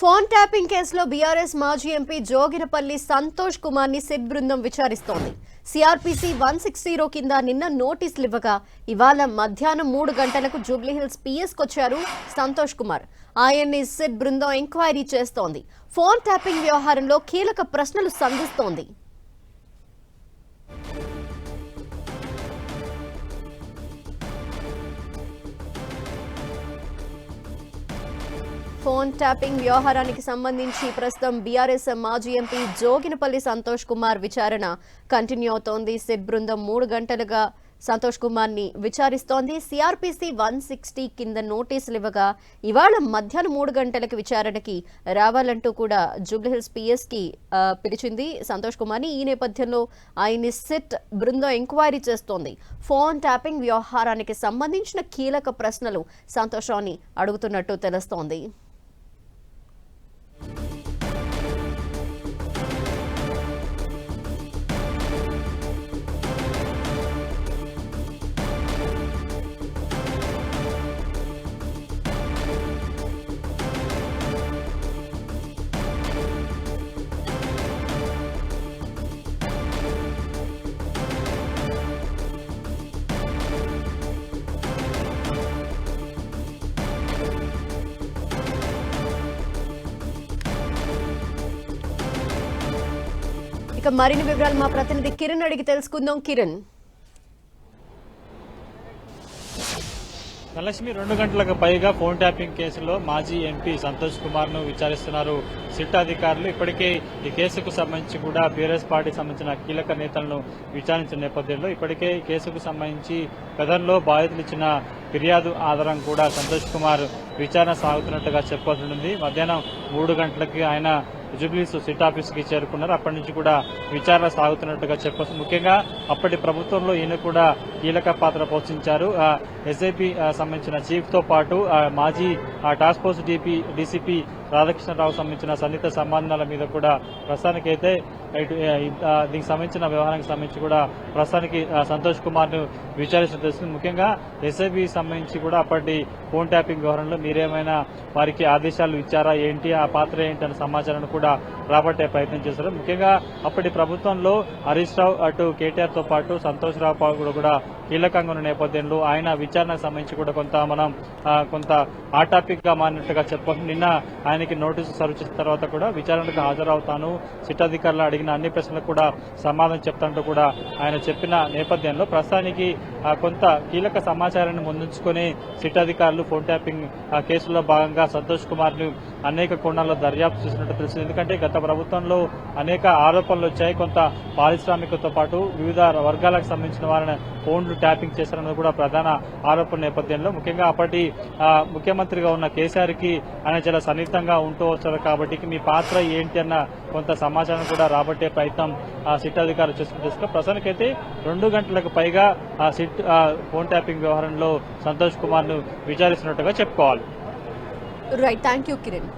Phone tapping కేసులో బీఆర్ఎస్ మాజీ MP Joginapally Santosh కుమార్ని సిట్ బృందం విచారిస్తోంది. సిఆర్పిసి వన్ సిక్స్ జీరో కింద నిన్న నోటీసులు ఇవ్వగా ఇవాళ మధ్యాహ్నం మూడు గంటలకు జూబ్లీహిల్స్ పిఎస్కొచ్చారు సంతోష్ కుమార్. ఆయన్ని సిట్ బృందం ఎంక్వైరీ చేస్తోంది. ఫోన్ ట్యాపింగ్ వ్యవహారంలో కీలక ప్రశ్నలు సంధిస్తోంది. ఫోన్ ట్యాపింగ్ వ్యవహారానికి సంబంధించి ప్రస్తుతం బీఆర్ఎస్ మాజీ ఎంపీ జోగినపల్లి సంతోష్ కుమార్ విచారణ. కంటిన్యూ అవుతోంది. సిట్ బృందం మూడు గంటలుగా సంతోష్ కుమార్ని విచారిస్తోంది. సిఆర్పిసి వన్ సిక్స్టీ కింద నోటీసులు ఇవ్వగా ఇవాళ మధ్యాహ్నం మూడు గంటలకు విచారణకి రావాలంటూ కూడా జూబ్లీహిల్స్ పిఎస్కి పిలిచింది సంతోష్ కుమార్ని ఈ నేపథ్యంలో ఆయన్ని సిట్ బృందం ఎంక్వైరీ చేస్తోంది. ఫోన్ ట్యాపింగ్ వ్యవహారానికి సంబంధించిన కీలక ప్రశ్నలు సంతోషాన్ని అడుగుతున్నట్టు తెలుస్తోంది. ఇక మరిన్ని వివరాలు మా ప్రతినిధి కిరణ్ అడిగి తెలుసుకుందాం. కిరణ్. ధనలక్ష్మి రెండు గంటలకు పైగా ఫోన్ ట్యాపింగ్ కేసులో మాజీ ఎంపీ సంతోష్ కుమార్ను విచారిస్తున్నారు. సిట్ అధికారులు ఇప్పటికే ఈ కేసుకు సంబంధించి కూడా బీఆర్ఎస్ పార్టీకి సంబంధించిన కీలక నేతలను విచారించిన నేపథ్యంలో ఇప్పటికే ఈ కేసుకు సంబంధించి గతంలో బాధితులు ఇచ్చిన ఫిర్యాదు ఆధారం కూడా సంతోష్ కుమార్ విచారణ సాగుతున్నట్టుగా చెప్పాల్సి మధ్యాహ్నం మూడు గంటలకి ఆయన జూబ్లీస్ సిట్ ఆఫీస్కి చేరుకున్నారు. అప్పటి నుంచి కూడా విచారణ సాగుతున్నట్టుగా చెప్పొచ్చు. ముఖ్యంగా అప్పటి ప్రభుత్వంలో ఈయన కూడా కీలక పాత్ర పోషించారు. ఎస్ఐపి సంబంధించిన చీఫ్తో పాటు ఆ, మాజీ ఆ, task force DP DCP Radhakrishna Rao సంబంధించిన సన్నిహిత సంబంధాల మీద కూడా ప్రస్తుతానికైతే అయితే దీనికి సంబంధించిన వ్యవహారానికి సంబంధించి కూడా ప్రస్తుతానికి సంతోష్ కుమార్ను విచారించిన తెలుస్తుంది. ముఖ్యంగా ఎస్ఐబి సంబంధించి కూడా అప్పటి ఫోన్ ట్యాపింగ్ వ్యవహారంలో మీరేమైనా వారికి ఆదేశాలు ఇచ్చారా? ఏంటి? ఆ పాత్ర ఏంటి? అనే సమాచారాన్ని కూడా రాబట్టే ప్రయత్నం చేశారు. ముఖ్యంగా అప్పటి ప్రభుత్వంలో హరీష్ రావు అటు కేటీఆర్తో పాటు సంతోష్ రావు కూడా కీలకంగా ఉన్న నేపథ్యంలో ఆయన విచారణకు సంబంధించి కూడా కొంత మనం కొంత ఆ టాపిక్గా మారినట్టుగా చెప్పవచ్చు నిన్న ఆయనకి నోటీసు సర్వ్ చేసిన తర్వాత కూడా విచారణకు హాజరవుతాను. సిట్ అధికారులు అడిగిన అన్ని ప్రశ్నలకు కూడా సమాధానం చెప్తాంటూ కూడా ఆయన చెప్పిన నేపథ్యంలో ప్రస్తుతానికి కొంత కీలక సమాచారాన్ని ముందుంచుకొని సిట్ అధికారులు ఫోన్ ట్యాపింగ్ కేసులో భాగంగా సంతోష్ కుమార్ను అనేక కోణాల్లో దర్యాప్తు చేసినట్టు తెలిసింది ఎందుకంటే గత ప్రభుత్వంలో అనేక ఆరోపణలు వచ్చాయి. కొంత పారిశ్రామికతో పాటు వివిధ వర్గాలకు సంబంధించిన వారిని ఫోన్లు ట్యాపింగ్ చేశారన్నది కూడా ప్రధాన ఆరోపణ నేపథ్యంలో. ముఖ్యంగా అప్పటి ముఖ్యమంత్రిగా ఉన్న కేసీఆర్కి ఆయన చాలా సన్నిహితంగా ఉంటూ వచ్చారు కాబట్టి మీ పాత్ర ఏంటి అన్న కొంత సమాచారం కూడా రాబట్టే ప్రయత్నం ఆ సిట్ అధికారులు చేస్తున్న ప్రస్తుతానికైతే రెండు గంటలకు పైగా ఆ సిట్ ఫోన్ ట్యాపింగ్ వ్యవహారంలో సంతోష్ కుమార్ను విచారిస్తున్నట్టుగా చెప్పుకోవాలి. Right thank you Kiran